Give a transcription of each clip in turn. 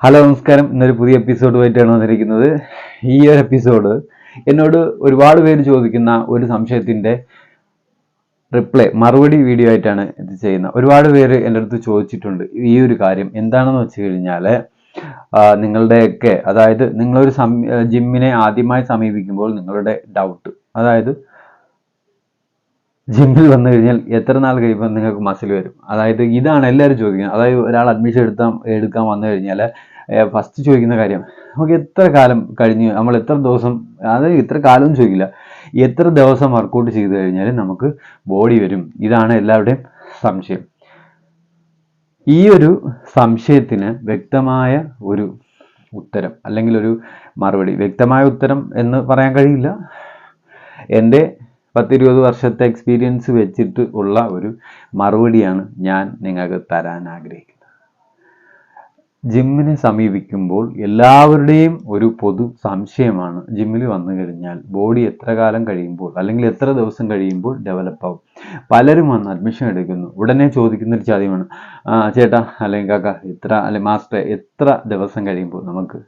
Hello നമസ്കാരം. ഇന്നൊരു പുതിയ എപ്പിസോഡുമായിട്ടാണ് വന്നിരിക്കുന്നത്. ഈ ഒരു എപ്പിസോഡ് എന്നോട് ഒരുപാട് പേര് ചോദിക്കുന്ന ഒരു സംശയത്തിന്റെ റിപ്ലൈ മറുപടി വീഡിയോ ആയിട്ടാണ് ഇത് ചെയ്യുന്നത്. ഒരുപാട് പേര് എന്റെ അടുത്ത് ചോദിച്ചിട്ടുണ്ട് ഈ ഒരു കാര്യം എന്താണെന്ന് വെച്ച് കഴിഞ്ഞാൽ നിങ്ങളുടെയൊക്കെ അതായത് നിങ്ങളൊരു ജിമ്മിനെ ആദ്യമായി സമീപിക്കുമ്പോൾ നിങ്ങളുടെ ഡൗട്ട് അതായത് ജിമ്മിൽ വന്നു കഴിഞ്ഞാൽ എത്ര നാൾ കഴിയുമ്പോൾ നിങ്ങൾക്ക് മസിൽ വരും? അതായത് ഇതാണ് എല്ലാവരും ചോദിക്കുന്നത്. അതായത് ഒരാൾ അഡ്മിഷൻ എടുത്താൽ എടുക്കാൻ വന്നു കഴിഞ്ഞാൽ ഫസ്റ്റ് ചോദിക്കുന്ന കാര്യം നമുക്ക് എത്ര കാലം കഴിഞ്ഞ് നമ്മൾ എത്ര ദിവസം അതായത് ഇത്ര കാലം ചോദിക്കില്ല. എത്ര ദിവസം വർക്കൗട്ട് ചെയ്ത് കഴിഞ്ഞാൽ നമുക്ക് ബോഡി വരും. ഇതാണ് എല്ലാവരുടെയും സംശയം. ഈ ഒരു സംശയത്തിന് വ്യക്തമായ ഒരു ഉത്തരം അല്ലെങ്കിൽ ഒരു മറുപടി വ്യക്തമായ ഉത്തരം എന്ന് പറയാൻ കഴിയില്ല. എന്റെ പത്തിരുപത് വർഷത്തെ എക്സ്പീരിയൻസ് വെച്ചിട്ട് ഉള്ള ഒരു മറുപടിയാണ് ഞാൻ നിങ്ങൾക്ക് തരാൻ ആഗ്രഹിക്കുന്നത്. ജിമ്മിനെ സമീപിക്കുമ്പോൾ എല്ലാവരുടെയും ഒരു പൊതു സംശയമാണ് ജിമ്മിൽ വന്നു കഴിഞ്ഞാൽ ബോഡി എത്ര കാലം കഴിയുമ്പോൾ അല്ലെങ്കിൽ എത്ര ദിവസം കഴിയുമ്പോൾ ഡെവലപ്പ് ആവും. പലരും വന്ന് അഡ്മിഷൻ എടുക്കുന്നു. ഉടനെ ചോദിക്കുന്ന ഒരു ചോദ്യമാണ് ചേട്ടാ അല്ലെങ്കിൽ കാക്ക എത്ര അല്ലെ മാസ്റ്റർ എത്ര ദിവസം കഴിയുമ്പോൾ നമുക്ക്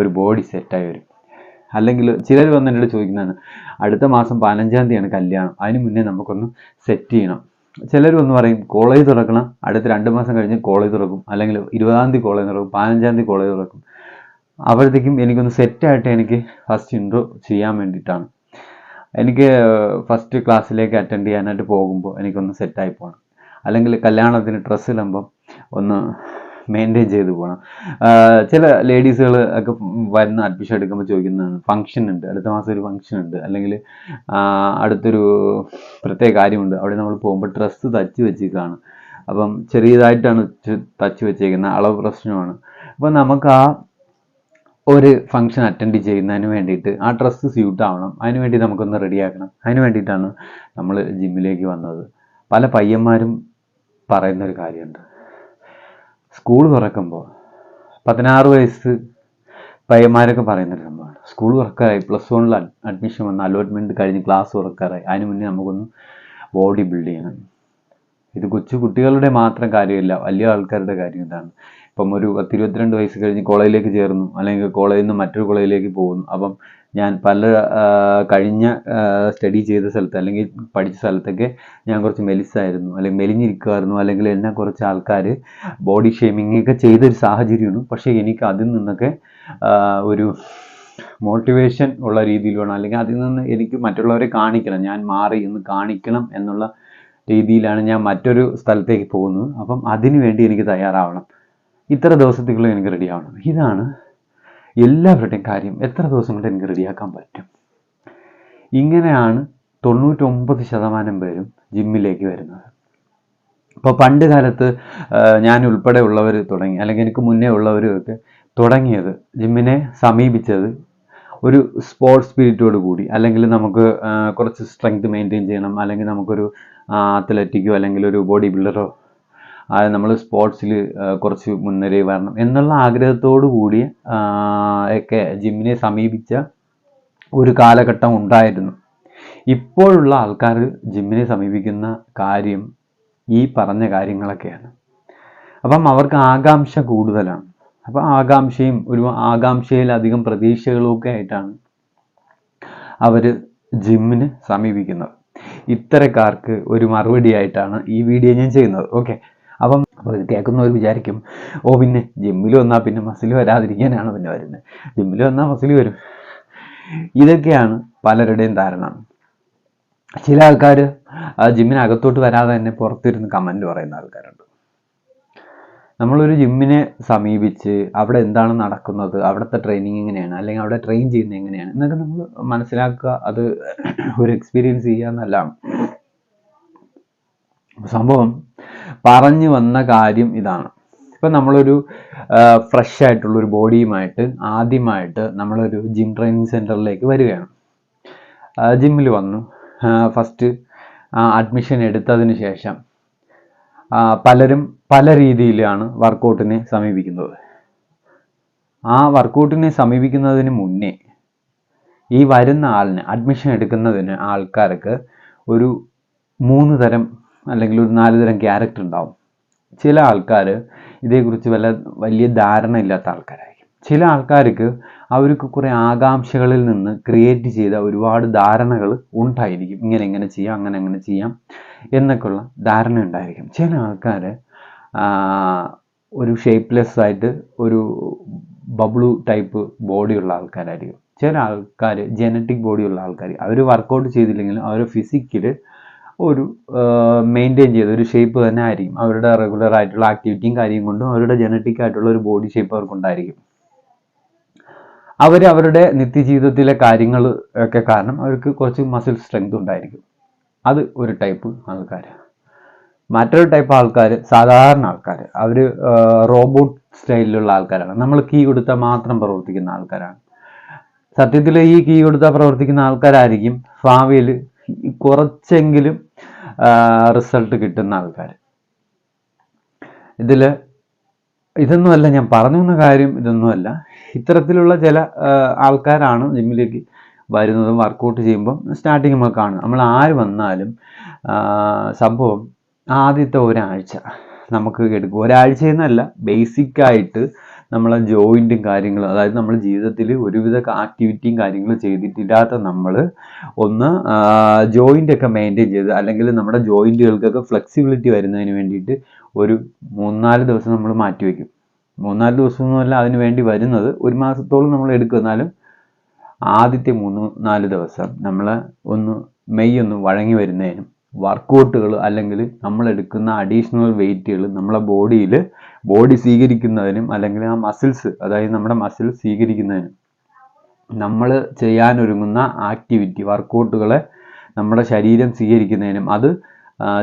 ഒരു ബോഡി സെറ്റായി വരും? അല്ലെങ്കിൽ ചിലർ വന്ന് എന്നോട് ചോദിക്കുന്നതാണ് അടുത്ത മാസം പതിനഞ്ചാം തീയതിയാണ് കല്യാണം അതിന് മുന്നേ നമുക്കൊന്ന് സെറ്റ് ചെയ്യണം. ചിലർ വന്ന് പറയും കോളേജ് തുറക്കണം അടുത്ത രണ്ട് മാസം കഴിഞ്ഞ് കോളേജ് തുറക്കും അല്ലെങ്കിൽ ഇരുപതാം തീയതി കോളേജ് തുറക്കും പതിനഞ്ചാം തീയതി കോളേജ് തുറക്കും. അപ്പോഴത്തേക്കും എനിക്കൊന്ന് സെറ്റായിട്ട് എനിക്ക് ഫസ്റ്റ് ഇൻട്രോ ചെയ്യാൻ വേണ്ടിയിട്ടാണ്. എനിക്ക് ഫസ്റ്റ് ക്ലാസ്സിലേക്ക് അറ്റൻഡ് ചെയ്യാനായിട്ട് പോകുമ്പോൾ എനിക്കൊന്ന് സെറ്റായി പോകണം അല്ലെങ്കിൽ കല്യാണത്തിന് ഡ്രസ്സ് ഇടുമ്പം ഒന്ന് മെയിന്റെയിൻ ചെയ്ത് പോകണം ചില ലേഡീസുകൾ ഒക്കെ വരുന്ന അഡ്മിഷൻ എടുക്കുമ്പോൾ ചോദിക്കുന്നതാണ് ഫംഗ്ഷൻ ഉണ്ട്. അടുത്ത മാസം ഒരു ഫംഗ്ഷൻ ഉണ്ട്. അല്ലെങ്കിൽ അടുത്തൊരു പ്രത്യേക കാര്യമുണ്ട്. അവിടെ നമ്മൾ പോകുമ്പോൾ ഡ്രസ്സ് തച്ച് വെച്ചേക്കാണ് അപ്പം ചെറിയതായിട്ടാണ് തച്ച് വെച്ചേക്കുന്നത്. അളവ് പ്രശ്നമാണ്. അപ്പം നമുക്ക് ആ ഒരു ഫംഗ്ഷൻ അറ്റൻഡ് ചെയ്യുന്നതിന് വേണ്ടിയിട്ട് ആ ഡ്രസ്സ് സ്യൂട്ട് ആവണം. അതിന് വേണ്ടി നമുക്കൊന്ന് റെഡിയാക്കണം അതിന് വേണ്ടിയിട്ടാണ് നമ്മൾ ജിമ്മിലേക്ക് വന്നത്. പല പയ്യന്മാരും പറയുന്നൊരു കാര്യമുണ്ട്. സ്കൂൾ തുറക്കുമ്പോൾ പതിനാറ് വയസ്സ് പയ്യന്മാരൊക്കെ പറയുന്നൊരു സംഭവമാണ്. സ്കൂൾ തുറക്കാറായി പ്ലസ് വണ്ണിൽ അഡ്മിഷൻ വന്ന് അലോട്ട്മെന്റ് കഴിഞ്ഞ് ക്ലാസ് തുറക്കാറായി. അതിന് മുന്നേ നമുക്കൊന്ന് ബോഡി ബിൽഡ് ചെയ്യണം. ഇത് കൊച്ചു കുട്ടികളുടെ മാത്രം കാര്യമല്ല വലിയ ആൾക്കാരുടെ കാര്യം ഇതാണ്. ഇപ്പം ഒരു പത്തിരുപത്തിരണ്ട് വയസ്സ് കഴിഞ്ഞ് കോളേജിലേക്ക് ചേർന്നു. അല്ലെങ്കിൽ കോളേജിൽ നിന്ന് മറ്റൊരു കോളേജിലേക്ക് പോകുന്നു. അപ്പം ഞാൻ പല കഴിഞ്ഞ സ്റ്റഡി ചെയ്ത സ്ഥലത്ത് അല്ലെങ്കിൽ പഠിച്ച സ്ഥലത്തൊക്കെ ഞാൻ കുറച്ച് മെലിസായിരുന്നു. അല്ലെങ്കിൽ മെലിഞ്ഞിരിക്കുമായിരുന്നു അല്ലെങ്കിൽ എന്നെ കുറച്ച് ആൾക്കാർ ബോഡി ഷേമിംഗ് ഒക്കെ ചെയ്തൊരു സാഹചര്യമാണ്. പക്ഷേ എനിക്ക് അതിൽ നിന്നൊക്കെ ഒരു മോട്ടിവേഷൻ ഉള്ള രീതിയിൽ വേണം. അല്ലെങ്കിൽ അതിൽ നിന്ന് എനിക്ക് മറ്റുള്ളവരെ കാണിക്കണം. ഞാൻ മാറി എന്ന് കാണിക്കണം എന്നുള്ള രീതിയിലാണ് ഞാൻ മറ്റൊരു സ്ഥലത്തേക്ക് പോകുന്നത്. അപ്പം അതിനു വേണ്ടി എനിക്ക് തയ്യാറാവണം. ഇത്ര ദിവസത്തേക്കുള്ളിൽ എനിക്ക് റെഡി ആവണം. ഇതാണ് എല്ലാവരുടെയും കാര്യം. എത്ര ദിവസം കൊണ്ട് എനിക്ക് റെഡിയാക്കാൻ പറ്റും? ഇങ്ങനെയാണ് തൊണ്ണൂറ്റൊമ്പത് ശതമാനം പേരും ജിമ്മിലേക്ക് വരുന്നത്. ഇപ്പോൾ പണ്ട് കാലത്ത് ഞാൻ ഉൾപ്പെടെ ഉള്ളവർ തുടങ്ങി അല്ലെങ്കിൽ എനിക്ക് മുന്നേ ഉള്ളവരൊക്കെ തുടങ്ങിയത് ജിമ്മിനെ സമീപിച്ചത് ഒരു സ്പോർട്സ് സ്പിരിറ്റോട് കൂടി. അല്ലെങ്കിൽ നമുക്ക് കുറച്ച് സ്ട്രെങ്ത് മെയിന്റെയിൻ ചെയ്യണം. അല്ലെങ്കിൽ നമുക്കൊരു അത്ലറ്റിക്കോ അല്ലെങ്കിൽ ഒരു ബോഡി ബിൽഡറോ അത് നമ്മൾ സ്പോർട്സിൽ കുറച്ച് മുന്നേറി വരണം എന്നുള്ള ആഗ്രഹത്തോടു കൂടി ഒക്കെ ജിമ്മിനെ സമീപിച്ച ഒരു കാലഘട്ടം ഉണ്ടായിരുന്നു. ഇപ്പോഴുള്ള ആൾക്കാർ ജിമ്മിനെ സമീപിക്കുന്ന കാര്യം ഈ പറഞ്ഞ കാര്യങ്ങളൊക്കെയാണ്. അപ്പം അവർക്ക് ആകാംക്ഷ കൂടുതലാണ്. അപ്പം ആകാംക്ഷയും ഒരു ആകാംക്ഷയിലധികം പ്രതീക്ഷകളുമൊക്കെ ആയിട്ടാണ് അവർ ജിമ്മിന് സമീപിക്കുന്നത്. ഇത്തരക്കാർക്ക് ഒരു മറുപടി ആയിട്ടാണ് ഈ വീഡിയോ ഞാൻ ചെയ്യുന്നത്. ഓക്കെ. അപ്പം ഇത് കേൾക്കുന്നവർ വിചാരിക്കും ഓ പിന്നെ ജിമ്മിൽ വന്നാൽ പിന്നെ മസിൽ വരാതിരിക്കാനാണ് പിന്നെ വരുന്നത് ജിമ്മിൽ വന്നാൽ മസിൽ വരും. ഇതൊക്കെയാണ് പലരുടെയും ധാരണ. ചില ആൾക്കാർ ജിമ്മിനകത്തോട്ട് വരാതെ തന്നെ പുറത്തിരുന്ന് കമന്റ് പറയുന്ന ആൾക്കാരുണ്ട്. നമ്മളൊരു ജിമ്മിനെ സമീപിച്ച് അവിടെ എന്താണ് നടക്കുന്നത് അവിടുത്തെ ട്രെയിനിങ് എങ്ങനെയാണ് അല്ലെങ്കിൽ അവിടെ ട്രെയിൻ ചെയ്യുന്നത് എങ്ങനെയാണ് എന്നൊക്കെ നമ്മൾ മനസ്സിലാക്കുക അത് ഒരു എക്സ്പീരിയൻസ് ചെയ്യുക എന്നല്ലാണ് സംഭവം പറഞ്ഞു വന്ന കാര്യം ഇതാണ്. ഇപ്പം നമ്മളൊരു ഫ്രഷ് ആയിട്ടുള്ള ഒരു ബോഡിയുമായിട്ട് ആദ്യമായിട്ട് നമ്മളൊരു ജിം ട്രെയിനിങ് സെന്ററിലേക്ക് വരികയാണ്. ജിമ്മിൽ വന്നു. ഫസ്റ്റ് അഡ്മിഷൻ എടുത്തതിന് ശേഷം പലരും പല രീതിയിലാണ് വർക്കൗട്ടിനെ സമീപിക്കുന്നത്. ആ വർക്കൗട്ടിനെ സമീപിക്കുന്നതിന് മുന്നേ ഈ വരുന്ന ആളിന് അഡ്മിഷൻ എടുക്കുന്നതിന് ആൾക്കാർക്ക് ഒരു മൂന്ന് തരം അല്ലെങ്കിൽ ഒരു നാല് തരം ക്യാരക്ടർ ഉണ്ടാവും. ചില ആൾക്കാർ ഇതേക്കുറിച്ച് വല്ല വലിയ ധാരണ ഇല്ലാത്ത ആൾക്കാരായിരിക്കും. ചില ആൾക്കാർക്ക് അവർക്ക് കുറേ ആകാംക്ഷകളിൽ നിന്ന് ക്രിയേറ്റ് ചെയ്ത ഒരുപാട് ധാരണകൾ ഉണ്ടായിരിക്കും. ഇങ്ങനെ എങ്ങനെ ചെയ്യാം അങ്ങനെ എങ്ങനെ ചെയ്യാം എന്നൊക്കെയുള്ള ധാരണ ഉണ്ടായിരിക്കും. ചില ആൾക്കാർ ഒരു ഷേപ്പ്ലെസ് ആയിട്ട് ഒരു ബബ്ലു ടൈപ്പ് ബോഡിയുള്ള ആൾക്കാരായിരിക്കും. ചില ആൾക്കാർ ജനറ്റിക് ബോഡിയുള്ള ആൾക്കാർ അവർ വർക്കൗട്ട് ചെയ്തില്ലെങ്കിലും അവർ ഫിസിക്കൽ ഒരു മെയിന്റെയിൻ ചെയ്ത ഒരു ഷേപ്പ് തന്നെ ആയിരിക്കും. അവരുടെ റെഗുലർ ആയിട്ടുള്ള ആക്ടിവിറ്റിയും കാര്യം കൊണ്ടും അവരുടെ ജനറ്റിക് ആയിട്ടുള്ള ഒരു ബോഡി ഷേപ്പ് അവർക്കുണ്ടായിരിക്കും അവർ അവരുടെ നിത്യജീവിതത്തിലെ കാര്യങ്ങൾ ഒക്കെ കാരണം അവർക്ക് കുറച്ച് മസിൽ സ്ട്രെങ്ത് ഉണ്ടായിരിക്കും. അത് ഒരു ടൈപ്പ് ആൾക്കാർ മറ്റൊരു ടൈപ്പ് ആൾക്കാർ സാധാരണ ആൾക്കാർ അവർ റോബോട്ട് സ്റ്റൈലിലുള്ള ആൾക്കാരാണ്. നമ്മൾ കീ കൊടുത്താൽ മാത്രം പ്രവർത്തിക്കുന്ന ആൾക്കാരാണ്. സത്യത്തിൽ ഈ കീ കൊടുത്താൽ പ്രവർത്തിക്കുന്ന ആൾക്കാരായിരിക്കും ഭാവിയിൽ കുറച്ചെങ്കിലും റിസൾട്ട് കിട്ടുന്ന ആൾക്കാർ ഇതിൽ ഇതൊന്നുമല്ല ഞാൻ പറഞ്ഞു വന്ന കാര്യം ഇതൊന്നുമല്ല. ഇത്തരത്തിലുള്ള ചില ആൾക്കാരാണ് ജിമ്മിലേക്ക് വരുന്നതും വർക്കൗട്ട് ചെയ്യുമ്പം സ്റ്റാർട്ടിങ് നമ്മൾ കാണും നമ്മൾ ആര് വന്നാലും സംഭവം ആദ്യത്തെ ഒരാഴ്ച നമുക്ക് എടുക്കും. ഒരാഴ്ച എന്നല്ല ബേസിക്കായിട്ട് നമ്മളെ ജോയിന്റും കാര്യങ്ങളും അതായത് നമ്മൾ ജീവിതത്തിൽ ഒരുവിധ ആക്ടിവിറ്റിയും കാര്യങ്ങളും ചെയ്തിട്ടില്ലാത്ത നമ്മൾ ഒന്ന് ജോയിന്റ് ഒക്കെ മെയിന്റെയിൻ ചെയ്ത് അല്ലെങ്കിൽ നമ്മുടെ ജോയിന്റുകൾക്കൊക്കെ ഫ്ലെക്സിബിലിറ്റി വരുന്നതിന് വേണ്ടിയിട്ട് ഒരു മൂന്നാൽ ദിവസം നമ്മൾ മാറ്റിവെക്കും മൂന്നാൽ ദിവസമൊന്നുമല്ല അതിന് വേണ്ടി വരുന്നത് ഒരു മാസത്തോളം നമ്മൾ എടുക്കുന്നാലും ആദ്യത്തെ മൂന്ന് നാല് ദിവസം നമ്മൾ ഒന്ന് മെയ് ഒന്ന് വഴങ്ങി വരുന്നതിനും വർക്കൗട്ടുകൾ അല്ലെങ്കിൽ നമ്മൾ എടുക്കുന്ന അഡീഷണൽ വെയിറ്റുകൾ നമ്മളെ ബോഡിയിൽ ബോഡി സ്വീകരിക്കുന്നതിനും അല്ലെങ്കിൽ ആ മസിൽസ് അതായത് നമ്മുടെ മസിൽ സ്വീകരിക്കുന്നതിനും നമ്മൾ ചെയ്യാനൊരുങ്ങുന്ന ആക്ടിവിറ്റി വർക്കൗട്ടുകളെ നമ്മുടെ ശരീരം സ്വീകരിക്കുന്നതിനും അത്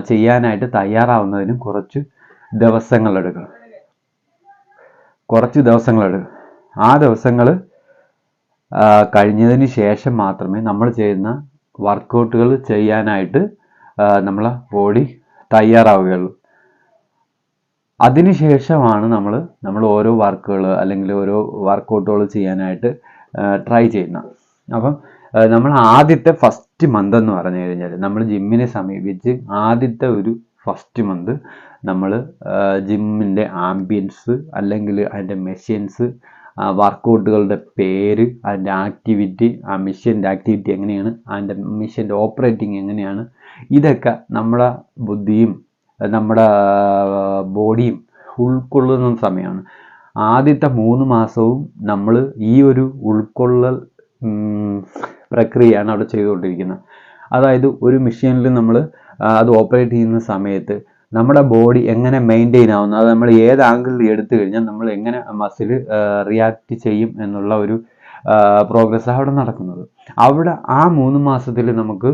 ചെയ്യാനായിട്ട് തയ്യാറാവുന്നതിനും കുറച്ച് ദിവസങ്ങളെടുക്കണം കുറച്ച് ദിവസങ്ങളെടുക്കും ആ ദിവസങ്ങൾ കഴിഞ്ഞതിന് ശേഷം മാത്രമേ നമ്മൾ ചെയ്യുന്ന വർക്കൗട്ടുകൾ ചെയ്യാനായിട്ട് നമ്മളെ ബോഡി തയ്യാറാവുകയുള്ളൂ. അതിനുശേഷമാണ് നമ്മൾ നമ്മൾ ഓരോ വർക്കുകൾ അല്ലെങ്കിൽ ഓരോ വർക്കൗട്ടുകൾ ചെയ്യാനായിട്ട് ട്രൈ ചെയ്യുന്നത്. അപ്പം നമ്മൾ ആദ്യത്തെ ഫസ്റ്റ് മന്ത് എന്ന് പറഞ്ഞു കഴിഞ്ഞാൽ നമ്മൾ ജിമ്മിനെ സമീപിച്ച് ആദ്യത്തെ ഒരു ഫസ്റ്റ് മന്ത് നമ്മൾ ജിമ്മിന്റെ ആംബിയൻസ് അല്ലെങ്കിൽ അതിന്റെ മെഷീൻസ് വർക്കൗട്ടുകളുടെ പേര് അതിന്റെ ആക്ടിവിറ്റി ആ മെഷീന്റെ ആക്ടിവിറ്റി എങ്ങനെയാണ് അതിന്റെ മെഷീന്റെ ഓപ്പറേറ്റിംഗ് എങ്ങനെയാണ് ഇതൊക്കെ നമ്മളെ ബുദ്ധിയും നമ്മുടെ ബോഡിയും ഉൾക്കൊള്ളുന്ന സമയമാണ്. ആദ്യത്തെ മൂന്ന് മാസവും നമ്മൾ ഈ ഒരു ഉൾക്കൊള്ളൽ പ്രക്രിയയാണ് അവിടെ ചെയ്തുകൊണ്ടിരിക്കുന്നത്. അതായത് ഒരു മെഷീനിൽ നമ്മൾ അത് ഓപ്പറേറ്റ് ചെയ്യുന്ന സമയത്ത് നമ്മുടെ ബോഡി എങ്ങനെ മെയിന്റെയിൻ ആവുന്നു അത് നമ്മൾ ഏത് ആംഗിളിൽ എടുത്തു കഴിഞ്ഞാൽ നമ്മൾ എങ്ങനെ മസിൽ റിയാക്ട് ചെയ്യും എന്നുള്ള ഒരു പ്രോഗ്രസ് അവിടെ നടക്കുന്നത്. അവിടെ ആ മൂന്ന് മാസത്തിൽ നമുക്ക്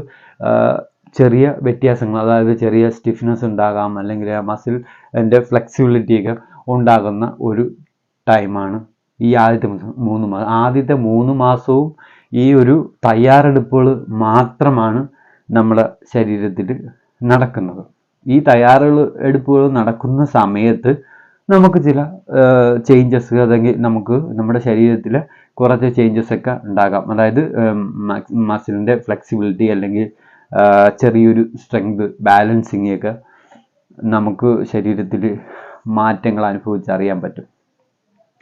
ചെറിയ വ്യത്യാസങ്ങൾ അതായത് ചെറിയ സ്റ്റിഫ്നെസ് ഉണ്ടാകാം അല്ലെങ്കിൽ ആ മസിൽ എന്റെ ഫ്ലെക്സിബിലിറ്റിയൊക്കെ ഉണ്ടാകുന്ന ഒരു ടൈമാണ് ഈ ആദ്യത്തെ മൂന്ന് മാസം. ആദ്യത്തെ മൂന്ന് മാസവും ഈ ഒരു തയ്യാറെടുപ്പുകൾ മാത്രമാണ് നമ്മുടെ ശരീരത്തിൽ നടക്കുന്നത്. ഈ തയ്യാറെടുപ്പുകൾ നടക്കുന്ന സമയത്ത് നമുക്ക് ചില ചേഞ്ചസ് അല്ലെങ്കിൽ നമുക്ക് നമ്മുടെ ശരീരത്തിൽ കുറച്ച് ചേഞ്ചസ് ഒക്കെ ഉണ്ടാകാം. അതായത് മസിലിന്റെ ഫ്ലെക്സിബിലിറ്റി അല്ലെങ്കിൽ ചെറിയൊരു സ്ട്രെങ്ത് ബാലൻസിങ് ഒക്കെ നമുക്ക് ശരീരത്തിൽ മാറ്റങ്ങൾ അനുഭവിച്ചറിയാൻ പറ്റും.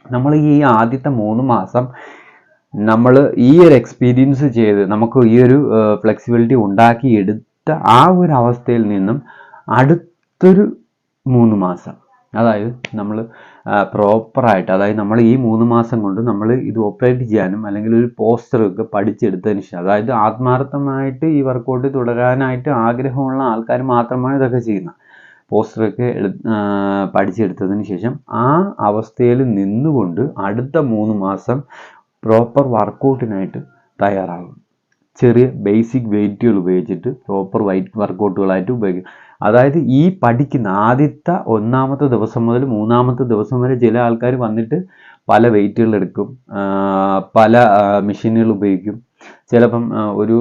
നമ്മൾ ഈ ആദ്യത്തെ മൂന്ന് മാസം നമ്മൾ ഈ ഒരു എക്സ്പീരിയൻസ് ചെയ്ത് നമുക്ക് ഈ ഒരു ഫ്ലെക്സിബിലിറ്റി ഉണ്ടാക്കിയെടുത്ത ആ ഒരു അവസ്ഥയിൽ നിന്നും അടുത്തൊരു മൂന്ന് മാസം അതായത് നമ്മൾ പ്രോപ്പറായിട്ട് അതായത് നമ്മൾ ഈ മൂന്ന് മാസം കൊണ്ട് നമ്മൾ ഇത് ഓപ്പറേറ്റ് ചെയ്യാനും അല്ലെങ്കിൽ ഒരു പോസ്റ്ററൊക്കെ പഠിച്ചെടുത്തതിന് ശേഷം അതായത് ആത്മാർത്ഥമായിട്ട് ഈ വർക്കൗട്ട് തുടരാനായിട്ട് ആഗ്രഹമുള്ള ആൾക്കാർ മാത്രമാണ് ഇതൊക്കെ ചെയ്യുന്നത്. പോസ്റ്ററൊക്കെ എടു പഠിച്ചെടുത്തതിന് ശേഷം ആ അവസ്ഥയിൽ നിന്നുകൊണ്ട് അടുത്ത മൂന്ന് മാസം പ്രോപ്പർ വർക്കൗട്ടിനായിട്ട് തയ്യാറാകും. ചെറിയ ബേസിക് വെയിറ്റുകൾ ഉപയോഗിച്ചിട്ട് പ്രോപ്പർ വൈറ്റ് വർക്കൗട്ടുകളായിട്ട് ഉപയോഗിക്കും അതായത് ഈ പഠിക്കുന്ന ആദ്യത്തെ ഒന്നാമത്തെ ദിവസം മുതൽ മൂന്നാമത്തെ ദിവസം വരെ ചില ആൾക്കാർ വന്നിട്ട് പല വെയിറ്റുകൾ എടുക്കും. പല മെഷീനുകൾ ഉപയോഗിക്കും. ചിലപ്പം ഒരു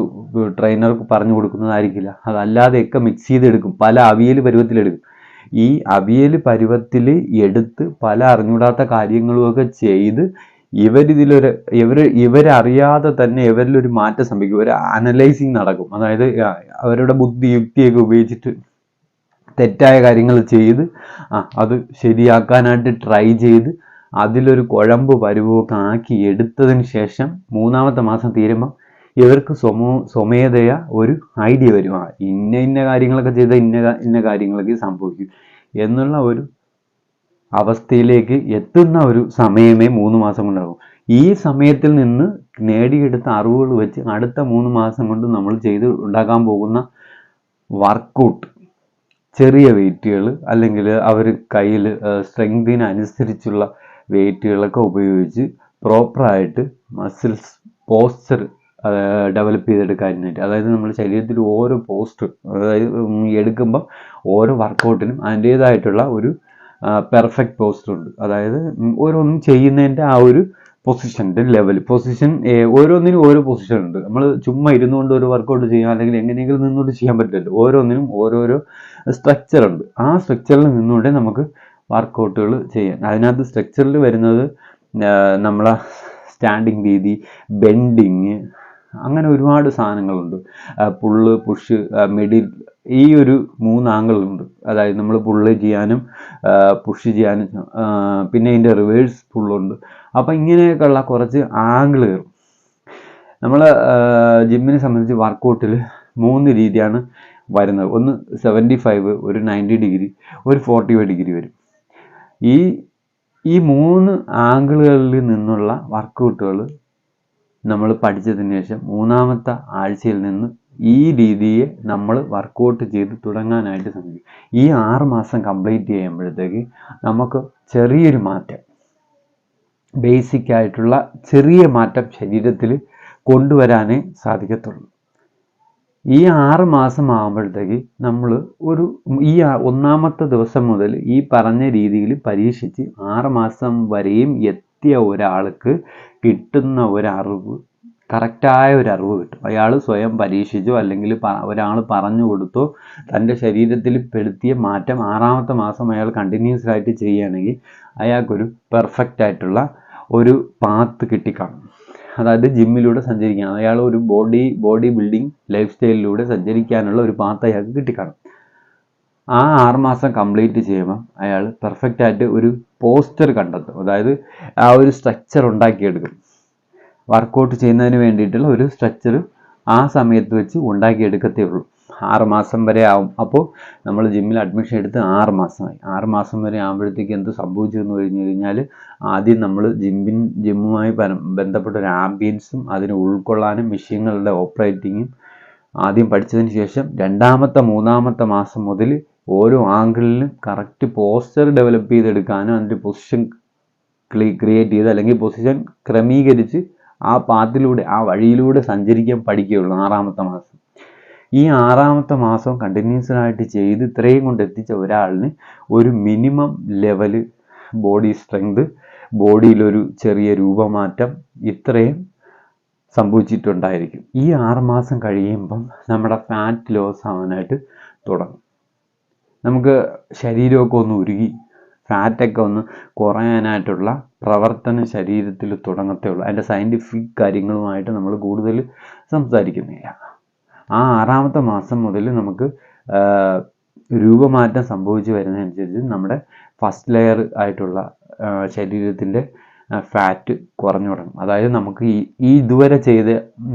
ട്രെയിനർക്ക് പറഞ്ഞു കൊടുക്കുന്നതായിരിക്കില്ല. അതല്ലാതെയൊക്കെ മിക്സ് ചെയ്തെടുക്കും. പല അവിയൽ പരുവത്തിലെടുക്കും. ഈ അവിയൽ പരുവത്തിൽ എടുത്ത് പല അറിഞ്ഞൂടാത്ത കാര്യങ്ങളുമൊക്കെ ചെയ്ത് ഇവരിതിലൊരു ഇവർ ഇവരറിയാതെ തന്നെ ഇവരിലൊരു മാറ്റം സംഭവിക്കും. ഒരു അനലൈസിങ് നടക്കും. അതായത് അവരുടെ ബുദ്ധി യുക്തിയൊക്കെ ഉപയോഗിച്ചിട്ട് തെറ്റായ കാര്യങ്ങൾ ചെയ്ത് ആ അത് ശരിയാക്കാനായിട്ട് ട്രൈ ചെയ്ത് അതിലൊരു കുഴമ്പ് പരുവമൊക്കെ ആക്കി എടുത്തതിന് ശേഷം മൂന്നാമത്തെ മാസം തീരുമ്പോൾ ഇവർക്ക് സ്വമോ സ്വമേധയ ഒരു ഐഡിയ വരും. ആ ഇന്ന ഇന്ന കാര്യങ്ങളൊക്കെ ചെയ്ത ഇന്ന ഇന്ന കാര്യങ്ങളൊക്കെ സംഭവിക്കും എന്നുള്ള ഒരു അവസ്ഥയിലേക്ക് എത്തുന്ന ഒരു സമയമേ മൂന്ന് മാസം കൊണ്ടാകും ഈ സമയത്തിൽ നിന്ന് നേടിയെടുത്ത അറിവുകൾ വെച്ച് അടുത്ത മൂന്ന് മാസം കൊണ്ട് നമ്മൾ ചെയ്ത് ഉണ്ടാക്കാൻ പോകുന്ന വർക്കൗട്ട് ചെറിയ വെയിറ്റുകൾ അല്ലെങ്കിൽ അവർ കയ്യിൽ സ്ട്രെങ്തിനനുസരിച്ചുള്ള വെയിറ്റുകളൊക്കെ ഉപയോഗിച്ച് പ്രോപ്പറായിട്ട് മസിൽസ് പോസ്ചർ ഡെവലപ്പ് ചെയ്തെടുക്കാനായിട്ട്. അതായത് നമ്മുടെ ശരീരത്തിൽ ഓരോ പോസ്റ്റ് അതായത് എടുക്കുമ്പം ഓരോ വർക്കൗട്ടിനും അതിന്റേതായിട്ടുള്ള ഒരു പെർഫെക്റ്റ് പോസ്റ്റർ ഉണ്ട്. അതായത് ഓരോന്നും ചെയ്യുന്നതിന്റെ ആ ഒരു പൊസിഷന്റെ ലെവൽ പൊസിഷൻ ഓരോന്നിനും ഓരോ പൊസിഷൻ ഉണ്ട്. നമ്മൾ ചുമ്മാ ഇരുന്നുകൊണ്ട് ഒരു വർക്കൗട്ട് ചെയ്യാം അല്ലെങ്കിൽ എങ്ങനെയെങ്കിലും നിന്നുകൊണ്ട് ചെയ്യാൻ പറ്റില്ലല്ലോ. ഓരോന്നിനും ഓരോരോ സ്ട്രക്ചർ ഉണ്ട്. ആ സ്ട്രക്ചറിൽ നിന്നുകൊണ്ട് നമുക്ക് വർക്കൗട്ടുകൾ ചെയ്യാം അതിനകത്ത് സ്ട്രക്ചറിൽ വരുന്നത് നമ്മളെ സ്റ്റാൻഡിങ് രീതി ബെൻഡിങ് അങ്ങനെ ഒരുപാട് സാധനങ്ങളുണ്ട്. പുള്ള് പുഷ് മിഡിൽ ഈ ഒരു മൂന്ന് ആംഗിളുണ്ട് അതായത് നമ്മൾ പുള്ള് ചെയ്യാനും പുഷ് ചെയ്യാനും പിന്നെ ഇതിന്റെ റിവേഴ്സ് പുള്ളുണ്ട്. അപ്പം ഇങ്ങനെയൊക്കെയുള്ള കുറച്ച് ആംഗിളുകൾ നമ്മൾ ജിമ്മിനെ സംബന്ധിച്ച് വർക്കൗട്ടിൽ മൂന്ന് രീതിയാണ് വരുന്നത്. ഒന്ന് സെവന്റി ഫൈവ് ഒരു നയന്റി ഡിഗ്രി ഒരു ഫോർട്ടി ഫൈവ് ഡിഗ്രി വരും. ഈ ഈ മൂന്ന് ആംഗിളുകളിൽ നിന്നുള്ള വർക്കൗട്ടുകൾ നമ്മൾ പഠിച്ചതിന് ശേഷം മൂന്നാമത്തെ ആഴ്ചയിൽ നിന്ന് ഈ രീതിയെ നമ്മൾ വർക്കൗട്ട് ചെയ്ത് തുടങ്ങാനായിട്ട് ശ്രമിക്കും. ഈ ആറ് മാസം കംപ്ലീറ്റ് ചെയ്യുമ്പോഴത്തേക്ക് നമുക്ക് ചെറിയൊരു മാറ്റം. ബേസിക് ആയിട്ടുള്ള ചെറിയ മാറ്റം ശരീരത്തിൽ കൊണ്ടുവരാനേ സാധിക്കത്തുള്ളൂ. ഈ ആറ് മാസം ആകുമ്പോഴത്തേക്ക് നമ്മൾ ഒരു ഈ ഒന്നാമത്തെ ദിവസം മുതൽ ഈ പറഞ്ഞ രീതിയിൽ പരീക്ഷിച്ച് ആറ് മാസം വരെയും എത്തിയ ഒരാൾക്ക് കിട്ടുന്ന ഒരറിവ് കറക്റ്റായ ഒരു അറിവ് കിട്ടും. അയാൾ സ്വയം പരീക്ഷിച്ചോ അല്ലെങ്കിൽ ഒരാൾ പറഞ്ഞു കൊടുത്തോ തന്റെ ശരീരത്തിൽ പെടുത്തിയ മാറ്റം ആറാമത്തെ മാസം അയാൾ കണ്ടിന്യൂസ് ആയിട്ട് ചെയ്യുകയാണെങ്കിൽ അയാൾക്കൊരു പെർഫെക്റ്റ് ആയിട്ടുള്ള ഒരു പാത്ത് കിട്ടിക്കാണും. അതായത് ജിമ്മിലൂടെ സഞ്ചരിക്കാൻ അയാൾ ഒരു ബോഡി ബോഡി ബിൽഡിംഗ് ലൈഫ് സ്റ്റൈലിലൂടെ സഞ്ചരിക്കാനുള്ള ഒരു പാത്ത് അയാൾക്ക് കിട്ടിക്കാണും. ആ ആറുമാസം കംപ്ലീറ്റ് ചെയ്യുമ്പോൾ അയാൾ പെർഫെക്റ്റ് ആയിട്ട് ഒരു പോസ്റ്റർ കണ്ടെത്തും. അതായത് ആ ഒരു സ്ട്രക്ചർ ഉണ്ടാക്കിയെടുക്കും. വർക്കൗട്ട് ചെയ്യുന്നതിന് വേണ്ടിയിട്ടുള്ള ഒരു സ്ട്രക്ചർ ആ സമയത്ത് വെച്ച് ഉണ്ടാക്കിയെടുക്കത്തേ ഉള്ളൂ. ആറ് മാസം വരെ ആവും. അപ്പോൾ നമ്മൾ ജിമ്മിൽ അഡ്മിഷൻ എടുത്ത് ആറ് മാസമായി ആറ് മാസം വരെ ആകുമ്പോഴത്തേക്ക് എന്ത് സംഭവിച്ചു എന്ന് കഴിഞ്ഞ് കഴിഞ്ഞാൽ ആദ്യം നമ്മൾ ജിമ്മിൻ ജിമ്മുമായി ബന്ധപ്പെട്ട ഒരു ആംബിയൻസും അതിനെ ഉൾക്കൊള്ളാനും മെഷീനുകളുടെ ഓപ്പറേറ്റിങ്ങും ആദ്യം പഠിച്ചതിന് ശേഷം രണ്ടാമത്തെ മൂന്നാമത്തെ മാസം മുതൽ ഓരോ ആംഗിളിലും കറക്റ്റ് പോസ്റ്റർ ഡെവലപ്പ് ചെയ്തെടുക്കാനും അതിന്റെ പൊസിഷൻ ക്രിയേറ്റ് ചെയ്ത് അല്ലെങ്കിൽ പൊസിഷൻ ക്രമീകരിച്ച് ആ പാത്തിലൂടെ ആ വഴിയിലൂടെ സഞ്ചരിക്കാൻ പഠിക്കുകയുള്ളൂ ആറാമത്തെ മാസം. ഈ ആറാമത്തെ മാസം കണ്ടിന്യൂസ് ആയിട്ട് ചെയ്ത് ഇത്രയും കൊണ്ട് എത്തിച്ച ഒരാളിന് ഒരു മിനിമം ലെവൽ ബോഡി സ്ട്രെങ്ത് ബോഡിയിലൊരു ചെറിയ രൂപമാറ്റം ഇത്രയും സംഭവിച്ചിട്ടുണ്ടായിരിക്കും. ഈ ആറുമാസം കഴിയുമ്പം നമ്മുടെ ഫാറ്റ് ലോസ് ആവാനായിട്ട് തുടങ്ങും. നമുക്ക് ശരീരമൊക്കെ ഒന്ന് ഉരുകി ഫാറ്റൊക്കെ ഒന്ന് കുറയാനായിട്ടുള്ള പ്രവർത്തനം ശരീരത്തിൽ തുടങ്ങത്തേ ഉള്ളൂ. അതിന്റെ സയന്റിഫിക് കാര്യങ്ങളുമായിട്ട് നമ്മൾ കൂടുതൽ സംസാരിക്കുന്നില്ല ആ ആറാമത്തെ മാസം മുതൽ നമുക്ക് രൂപമാറ്റം സംഭവിച്ചു വരുന്നതനുസരിച്ച് നമ്മുടെ ഫസ്റ്റ് ലെയർ ആയിട്ടുള്ള ശരീരത്തിന്റെ ഫാറ്റ് കുറഞ്ഞു തുടങ്ങും. അതായത് നമുക്ക് ഈ ഇതുവരെ ചെയ്ത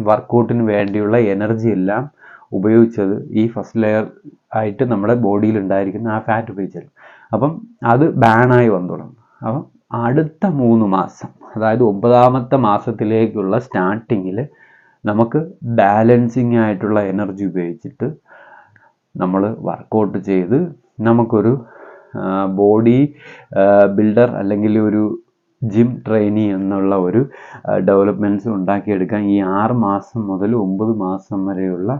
വർക്കൗട്ടിന് വേണ്ടിയുള്ള എനർജി എല്ലാം ഉപയോഗിച്ചത് ഈ ഫസ്റ്റ് ലെയർ ആയിട്ട് നമ്മുടെ ബോഡിയിൽ ഉണ്ടായിരിക്കുന്ന ആ ഫാറ്റ് ഉപയോഗിച്ചത് അപ്പം അത് ബാനായി വന്നു തുടങ്ങും അപ്പം അടുത്ത മൂന്ന് മാസം അതായത് ഒമ്പതാമത്തെ മാസത്തിലേക്കുള്ള സ്റ്റാർട്ടിങ്ങിൽ നമുക്ക് ബാലൻസിങ് ആയിട്ടുള്ള എനർജി ഉപയോഗിച്ചിട്ട് നമ്മൾ വർക്കൗട്ട് ചെയ്ത് നമുക്കൊരു ബോഡി ബിൽഡർ അല്ലെങ്കിൽ ഒരു ജിം ട്രെയിനി എന്നുള്ള ഒരു ഡെവലപ്മെന്റ്സ് ഉണ്ടാക്കിയെടുക്കാൻ ഈ ആറ് മാസം മുതൽ ഒമ്പത് മാസം വരെയുള്ള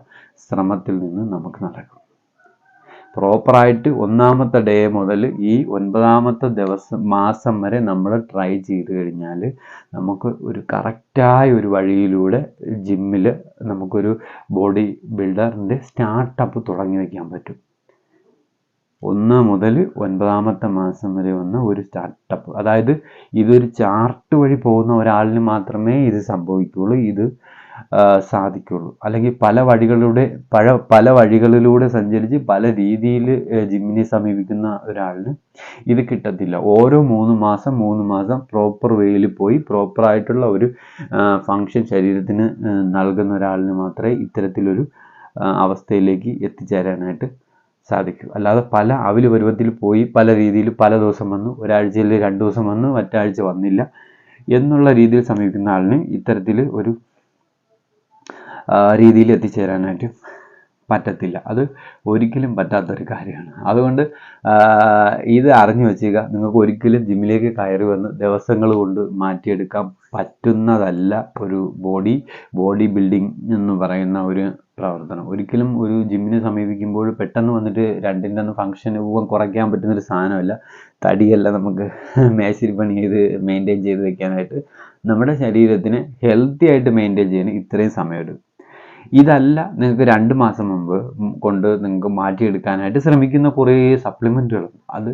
ശ്രമത്തിൽ നിന്ന് നമുക്ക് നടക്കും. പ്രോപ്പറായിട്ട് ഒന്നാമത്തെ ഡേ മുതൽ ഈ ഒൻപതാമത്തെ ദിവസം മാസം വരെ നമ്മൾ ട്രൈ ചെയ്ത് കഴിഞ്ഞാൽ നമുക്ക് ഒരു കറക്റ്റായ ഒരു വഴിയിലൂടെ ജിമ്മിൽ നമുക്കൊരു ബോഡി ബിൽഡറിന്റെ സ്റ്റാർട്ടപ്പ് തുടങ്ങി വയ്ക്കാൻ പറ്റും. ഒന്ന് മുതൽ ഒൻപതാമത്തെ മാസം വരെ വന്ന ഒരു സ്റ്റാർട്ടപ്പ് അതായത് ഇതൊരു ചാർട്ട് വഴി പോകുന്ന ഒരാളിന് മാത്രമേ ഇത് സംഭവിക്കുകയുള്ളൂ ഇത് സാധിക്കുള്ളൂ അല്ലെങ്കിൽ പല വഴികളിലൂടെ പല പല വഴികളിലൂടെ സഞ്ചരിച്ച് പല രീതിയിൽ ജിമ്മിനെ സമീപിക്കുന്ന ഒരാളിന് ഇത് കിട്ടത്തില്ല. ഓരോ മൂന്ന് മാസം മൂന്ന് മാസം പ്രോപ്പർ വേയിൽ പോയി പ്രോപ്പറായിട്ടുള്ള ഒരു ഫങ്ഷൻ ശരീരത്തിന് നൽകുന്ന ഒരാളിന് മാത്രമേ ഇത്തരത്തിലൊരു അവസ്ഥയിലേക്ക് എത്തിച്ചേരാനായിട്ട് സാധിക്കൂ. അല്ലാതെ പല അവൽ പരുവത്തിൽ പോയി പല രീതിയിൽ പല ദിവസം വന്നു ഒരാഴ്ചയിൽ രണ്ട് ദിവസം വന്നു മറ്റാഴ്ച വന്നില്ല എന്നുള്ള രീതിയിൽ സമീപിക്കുന്ന ആളിന് ഇത്തരത്തിൽ ഒരു രീതിയിൽ എത്തിച്ചേരാനായിട്ട് പറ്റത്തില്ല. അത് ഒരിക്കലും പറ്റാത്തൊരു കാര്യമാണ്. അതുകൊണ്ട് ഇത് അറിഞ്ഞു വെച്ചുക നിങ്ങൾക്ക് ഒരിക്കലും ജിമ്മിലേക്ക് കയറി വന്ന് ദിവസങ്ങൾ കൊണ്ട് മാറ്റിയെടുക്കാൻ പറ്റുന്നതല്ല ഒരു ബോഡി ബോഡി ബിൽഡിംഗ് എന്ന് പറയുന്ന ഒരു പ്രവർത്തനം. ഒരിക്കലും ഒരു ജിമ്മിനെ സമീപിക്കുമ്പോൾ പെട്ടെന്ന് വന്നിട്ട് രണ്ടിന്റെ ഒന്ന് ഫംഗ്ഷൻ രൂപം കുറയ്ക്കാൻ പറ്റുന്നൊരു സാധനമല്ല. തടിയല്ല നമുക്ക് മേശിരി പണി ചെയ്ത് മെയിന്റെയിൻ ചെയ്ത് വെക്കാനായിട്ട്. നമ്മുടെ ശരീരത്തിന് ഹെൽത്തി ആയിട്ട് മെയിന്റെയിൻ ചെയ്യാൻ ഇത്രയും സമയമെടുക്കും. ഇതല്ല നിങ്ങൾക്ക് രണ്ട് മാസം മുമ്പ് കൊണ്ട് നിങ്ങൾക്ക് മാറ്റിയെടുക്കാനായിട്ട് ശ്രമിക്കുന്ന കുറേ സപ്ലിമെന്റുകളും അത്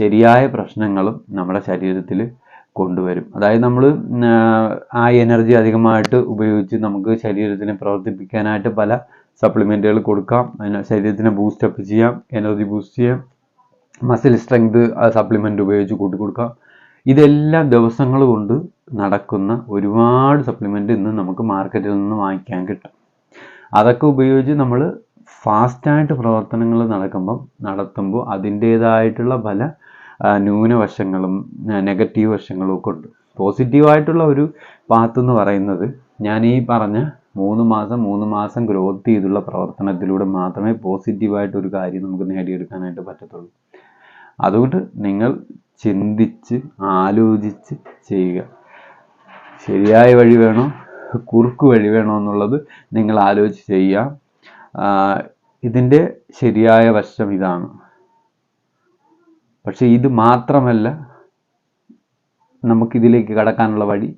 ശരിയായ പ്രശ്നങ്ങളും നമ്മുടെ ശരീരത്തിൽ കൊണ്ടുവരും. അതായത് നമ്മൾ ആ എനർജി അധികമായിട്ട് ഉപയോഗിച്ച് നമുക്ക് ശരീരത്തിനെ പ്രവർത്തിപ്പിക്കാനായിട്ട് പല സപ്ലിമെന്റുകൾ കൊടുക്കാം. അതിന് ശരീരത്തിനെ ബൂസ്റ്റപ്പ് ചെയ്യാം എനർജി ബൂസ്റ്റ് ചെയ്യാം മസിൽ സ്ട്രെങ്ത് സപ്ലിമെന്റ് ഉപയോഗിച്ച് കൂട്ടി കൊടുക്കാം. ഇതെല്ലാം ദിവസങ്ങൾ കൊണ്ട് നടക്കുന്ന ഒരുപാട് സപ്ലിമെന്റ് ഇന്ന് നമുക്ക് മാർക്കറ്റിൽ നിന്ന് വാങ്ങിക്കാൻ കിട്ടും. അതൊക്കെ ഉപയോഗിച്ച് നമ്മൾ ഫാസ്റ്റായിട്ട് പ്രവർത്തനങ്ങൾ നടക്കുമ്പം നടത്തുമ്പോൾ അതിന്റേതായിട്ടുള്ള പല ന്യൂനവശങ്ങളും നെഗറ്റീവ് വശങ്ങളും ഒക്കെ ഉണ്ട്. പോസിറ്റീവായിട്ടുള്ള ഒരു പാത്ത് എന്ന് പറയുന്നത് ഞാൻ ഈ പറഞ്ഞ മൂന്ന് മാസം മൂന്ന് മാസം ഗ്രോത്ത് ചെയ്തുള്ള പ്രവർത്തനത്തിലൂടെ മാത്രമേ പോസിറ്റീവായിട്ട് ഒരു കാര്യം നമുക്ക് നേടിയെടുക്കാനായിട്ട് പറ്റത്തുള്ളൂ. അതുകൊണ്ട് നിങ്ങൾ ചിന്തിച്ച് ആലോചിച്ച് ചെയ്യുക. ശരിയായ വഴി വേണോ? കുറുക്ക് വഴി വേണോ എന്നുള്ളത് നിങ്ങൾ ആലോചിച്ച് ചെയ്യുക. ഇതിന്റെ ശരിയായ വശം ഇതാണ്. പക്ഷേ ഇത് മാത്രമല്ല നമുക്കിതിലേക്ക് കടക്കാനുള്ള വഴി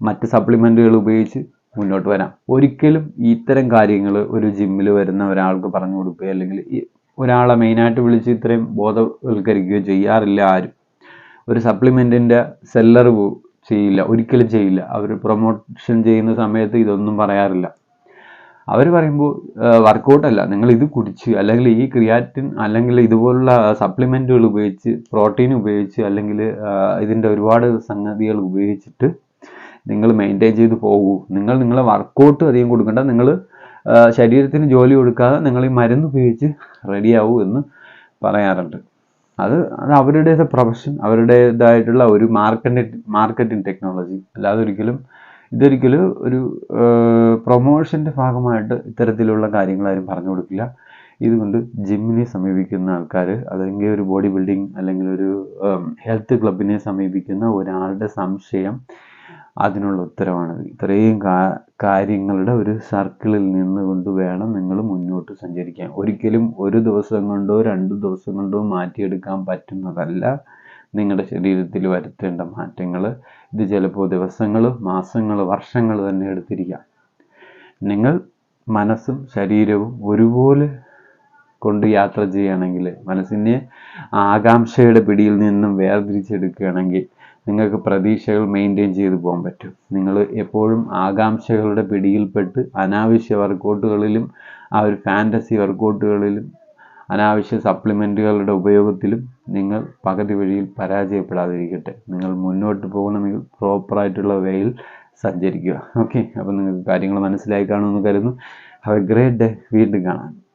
മറ്റ് സപ്ലിമെന്റുകൾ ഉപയോഗിച്ച് മുന്നോട്ട് വരാം. ഒരിക്കലും ഇത്തരം കാര്യങ്ങൾ ഒരു ജിമ്മിൽ വരുന്ന ഒരാൾക്ക് പറഞ്ഞു കൊടുക്കുകയോ അല്ലെങ്കിൽ ഒരാളെ മെയിനായിട്ട് വിളിച്ച് ഇത്രയും ബോധവൽക്കരിക്കുകയോ ചെയ്യാറില്ല ആരും. ഒരു സപ്ലിമെന്റിന്റെ സെല്ലർ ചെയ്യില്ല ഒരിക്കലും ചെയ്യില്ല. അവർ പ്രൊമോഷൻ ചെയ്യുന്ന സമയത്ത് ഇതൊന്നും പറയാറില്ല. അവർ പറയുമ്പോൾ വർക്കൗട്ട് അല്ല നിങ്ങൾ ഇത് കുടിച്ച് അല്ലെങ്കിൽ ഈ ക്രിയാറ്റിൻ അല്ലെങ്കിൽ ഇതുപോലുള്ള സപ്ലിമെന്റുകൾ ഉപയോഗിച്ച് പ്രോട്ടീൻ ഉപയോഗിച്ച് അല്ലെങ്കിൽ ഇതിന്റെ ഒരുപാട് സംഗതികൾ ഉപയോഗിച്ചിട്ട് നിങ്ങൾ മെയിന്റെയിൻ ചെയ്ത് പോകൂ. നിങ്ങൾ നിങ്ങളെ വർക്കൗട്ട് അധികം കൊടുക്കേണ്ട. നിങ്ങൾ ശരീരത്തിന് ജോലി കൊടുക്കാതെ നിങ്ങൾ ഈ മരുന്ന് ഉപയോഗിച്ച് റെഡിയാവൂ എന്ന് പറയാറുണ്ട്. അത് അത് അവരുടെ പ്രൊഫഷൻ അവരുടേതായിട്ടുള്ള ഒരു മാർക്കറ്റ് മാർക്കറ്റിംഗ് ടെക്നോളജി അല്ലാതെ ഒരിക്കലും ഇതൊരിക്കലും ഒരു പ്രൊമോഷന്റെ ഭാഗമായിട്ട് ഇത്തരത്തിലുള്ള കാര്യങ്ങൾ ആരും പറഞ്ഞു കൊടുക്കില്ല. ഇതുകൊണ്ട് ജിമ്മിനെ സമീപിക്കുന്ന ആൾക്കാർ അല്ലെങ്കിൽ ഒരു ബോഡി ബിൽഡിംഗ് അല്ലെങ്കിൽ ഒരു ഹെൽത്ത് ക്ലബിനെ സമീപിക്കുന്ന ഒരാളുടെ സംശയം അതിനുള്ള ഉത്തരവാണ്. ഇത്രയും കാര്യങ്ങളുടെ ഒരു സർക്കിളിൽ നിന്നുകൊണ്ട് വേണം നിങ്ങൾ മുന്നോട്ട് സഞ്ചരിക്കാൻ. ഒരിക്കലും ഒരു ദിവസം കൊണ്ടോ രണ്ട് ദിവസം കൊണ്ടോ മാറ്റിയെടുക്കാൻ പറ്റുന്നതല്ല. നിങ്ങളുടെ ശരീരത്തിൽ വരുത്തേണ്ട മാറ്റങ്ങൾ. ഇത് ചിലപ്പോൾ ദിവസങ്ങൾ മാസങ്ങൾ വർഷങ്ങൾ തന്നെ എടുത്തിരിക്കാം. നിങ്ങൾ മനസ്സും ശരീരവും ഒരുപോലെ കൊണ്ട് യാത്ര ചെയ്യുകയാണെങ്കിൽ മനസ്സിനെ ആകാംക്ഷയുടെ പിടിയിൽ നിന്നും വേർതിരിച്ചെടുക്കുകയാണെങ്കിൽ നിങ്ങൾക്ക് പ്രതീക്ഷകൾ മെയിന്റെയിൻ ചെയ്ത് പോകാൻ പറ്റും. നിങ്ങൾ എപ്പോഴും ആകാംക്ഷകളുടെ പിടിയിൽപ്പെട്ട് അനാവശ്യ വർക്കൗട്ടുകളിലും ആ ഒരു ഫാന്റസി വർക്കൗട്ടുകളിലും അനാവശ്യ സപ്ലിമെന്റുകളുടെ ഉപയോഗത്തിലും നിങ്ങൾ പകുതി വഴിയിൽ പരാജയപ്പെടാതിരിക്കട്ടെ. നിങ്ങൾ മുന്നോട്ട് പോകണമെങ്കിൽ പ്രോപ്പറായിട്ടുള്ള വേയിൽ സഞ്ചരിക്കുക. ഓക്കെ അപ്പോൾ നിങ്ങൾക്ക് കാര്യങ്ങൾ മനസ്സിലായി കാണുമെന്ന് കരുതുന്നു. ഹാവ് എ ഗ്രേറ്റ് ഡേ വീണ്ടും കാണാം.